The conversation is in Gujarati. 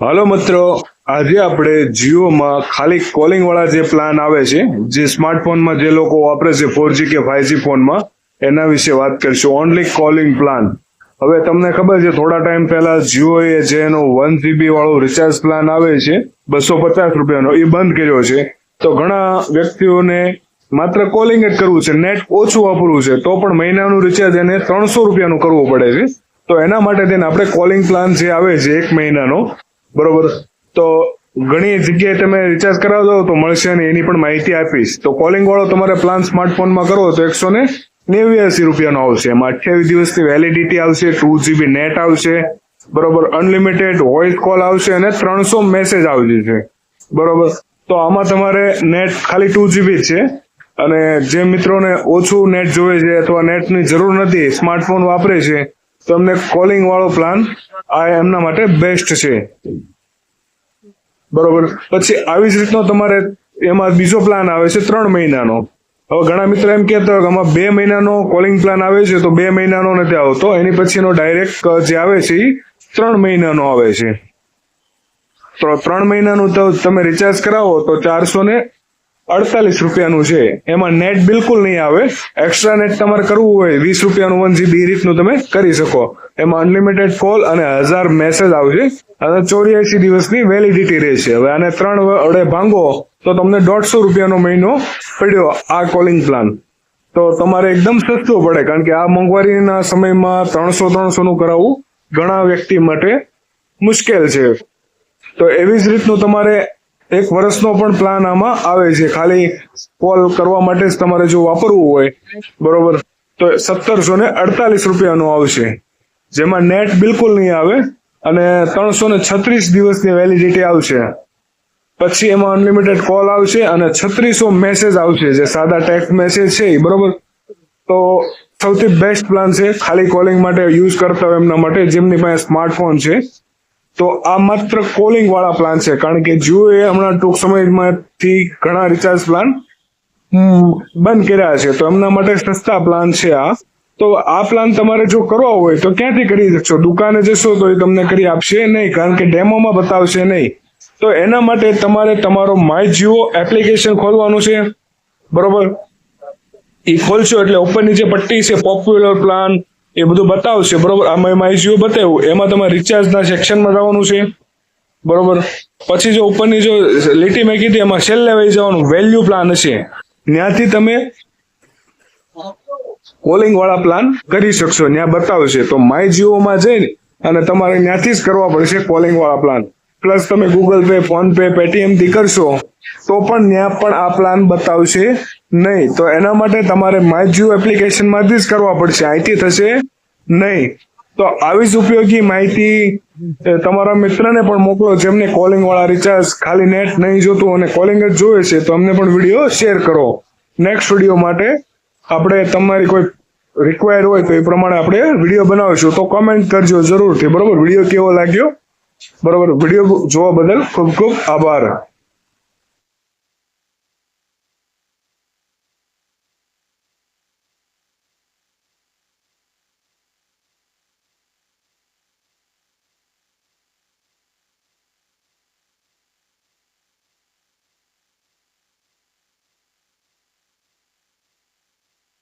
હાલો મિત્રો, આજે આપણે જીઓમાં ખાલી કોલિંગ વાળા જે પ્લાન આવે છે, જે સ્માર્ટફોનમાં જે લોકો વાપરે છે ફોરજી કે ફાઈવજી ફોનમાં એના વિશે વાત કરીશું. ઓનલી કોલિંગ પ્લાન હવે તમને ખબર છે, થોડા ટાઈમ પહેલા જીઓએ જે એનો વન જીબી વાળો રિચાર્જ પ્લાન આવે છે, બસો પચાસ રૂપિયાનો, એ બંધ કર્યો છે. તો ઘણા વ્યક્તિઓને માત્ર કોલિંગ જ કરવું છે નેટ ઓછું વાપરવું છે, તો પણ મહિનાનું રિચાર્જ એને ત્રણસો રૂપિયાનું કરવું પડે છે. તો એના માટે થઈને આપણે કોલિંગ પ્લાન જે આવે છે, એક મહિનાનો બરોબર? તો ઘણી જગ્યાએ તમે રિચાર્જ કરાવજો, તો મળશે ને એની પણ માહિતી આપીશ. તો કોલિંગ વાળો તમારે પ્લાન સ્માર્ટફોનમાં કરો તો એકસો ને નેવ્યાસી રૂપિયાનો આવશે. એમાં અઠ્યાવીસ દિવસની વેલિડિટી આવશે ટુ જીબી નેટ આવશે, બરોબર? અનલિમિટેડ વોઇસ કોલ આવશે અને ત્રણસો મેસેજ આવશે. છે બરોબર? તો આમાં તમારે નેટ ખાલી ટુ જીબી છે. અને જે મિત્રોને ઓછું નેટ જોવે છે અથવા નેટની જરૂર નથી સ્માર્ટફોન વાપરે છે તો એમને કોલિંગ વાળો પ્લાન આ એમના માટે બેસ્ટ છે. બરોબર? પછી આવી જ રીતનો તમારે એમાં બીજો પ્લાન આવે છે ત્રણ મહિનાનો. હવે ઘણા મિત્રો એમ કહેતા હોય કે આમાં બે મહિનાનો કોલિંગ પ્લાન આવે છે તો બે મહિનાનો નથી આવતો. એની પછીનો ડાયરેક્ટ જે આવે છે એ ત્રણ મહિનાનો આવે છે. તો ત્રણ મહિનાનું તમે રિચાર્જ કરાવો તો ચારસો ને અડતાલીસ રૂપિયાનું છે. એમાં નેટ બિલકુલ નહીં આવે. એક્સ્ટ્રા નેટ તમારે કરવું હોય, વીસ રૂપિયાનું વન જીબી રીતનું તમે કરી શકો. એમાં અનલિમિટેડ કોલ અને હજાર મેસેજ આવશે અને ચોર્યાસી દિવસની વેલિડિટી રહેશે હવે આને ત્રણ વડે ભાંગો, તો તમને દોઢસો રૂપિયાનો મહિનો પડ્યો આ કોલિંગ પ્લાન તો તમારે એકદમ સસ્તું પડે, કારણ કે આ મોંઘવારીના સમયમાં ત્રણસો ત્રણસો નું કરાવવું ઘણા વ્યક્તિ માટે મુશ્કેલ છે. તો એવી જ રીતનું તમારે એક વર્ષનો પણ પ્લાન આમાં આવે છે. ખાલી કોલ કરવા માટે જ તમારે જો વાપરવું હોય, બરોબર? તો સત્તરસો ને અડતાલીસ રૂપિયાનું આવશે. જેમાં નેટ બિલકુલ નહીં આવે અને ત્રણસો ને છત્રીસ દિવસની વેલિડિટી આવશે. પછી એમાં અનલિમિટેડ કોલ આવશે અને છત્રીસો મેસેજ આવશે, જે સાદા ટેક્સ્ટ મેસેજ છે એ બરોબર? તો સૌથી બેસ્ટ પ્લાન છે, ખાલી કોલિંગ માટે યુઝ કરતા હોય એમના માટે, જેમની પાસે સ્માર્ટફોન છે તો આ માત્ર કોલિંગ વાળા પ્લાન છે કારણ કે જીઓ એ હમણાં ટૂંક સમયમાંથી ઘણા રિચાર્જ પ્લાન બંધ કર્યા છે. તો એમના માટે સસ્તા પ્લાન છે આ. તો આ પ્લાન તમારે જો કરવો હોય તો ક્યાંથી કરી શકશો? દુકાને જશો તો એ તમને કરી આપશે નહીં કારણ કે ડેમોમાં બતાવશે નહીં. તો એના માટે તમારે તમારો માય જીઓ એપ્લિકેશન ખોલવાનું છે. બરોબર? એ ખોલશો એટલે ઉપરની જે પટ્ટી છે પોપ્યુલર પ્લાન એ બધું બતાવશે, બરોબર? આમાં જીઓ બતાવ્યું. એમાં તમારે રિચાર્જના સેક્શનમાં જવાનું છે, બરોબર? પછી જો ઉપરની જો લીટી મેં કીધી, એમાં છેલ્લે વહી જવાનું વેલ્યુ પ્લાન હશે. ત્યાંથી તમે કોલિંગ વાળા પ્લાન કરી શકશો. ત્યાં બતાવશે. તો માય જીઓમાં જઈને અને તમારે ત્યાંથી જ કરવા પડશે કોલિંગ વાળા પ્લાન પ્લસ તમે ગૂગલ પે ફોન પે પેટીએમથી કરશો, તો પણ ત્યાં પણ આ પ્લાન બતાવશે નહીં, તો એના માટે તમારે માય એપ્લિકેશનમાંથી જ કરવા પડશે. અહીંથી થશે નહીં. તો આવી જ ઉપયોગી માહિતી તમારા મિત્રને પણ મોકલો, જેમને કોલિંગ વાળા રિચાર્જ ખાલી નેટ નહીં જોતું અને કોલિંગ જ જોવે છે, તો અમને પણ વીડિયો શેર કરો. નેક્સ્ટ વીડિયો માટે આપણે તમારી કોઈ રિક્વાયર હોય તો એ પ્રમાણે આપણે વીડિયો બનાવીશું. તો કોમેન્ટ કરજો જરૂરથી. બરોબર? વીડિયો કેવો લાગ્યો? બરોબર. વીડિયો જોવા બદલ ખૂબ ખૂબ આભાર.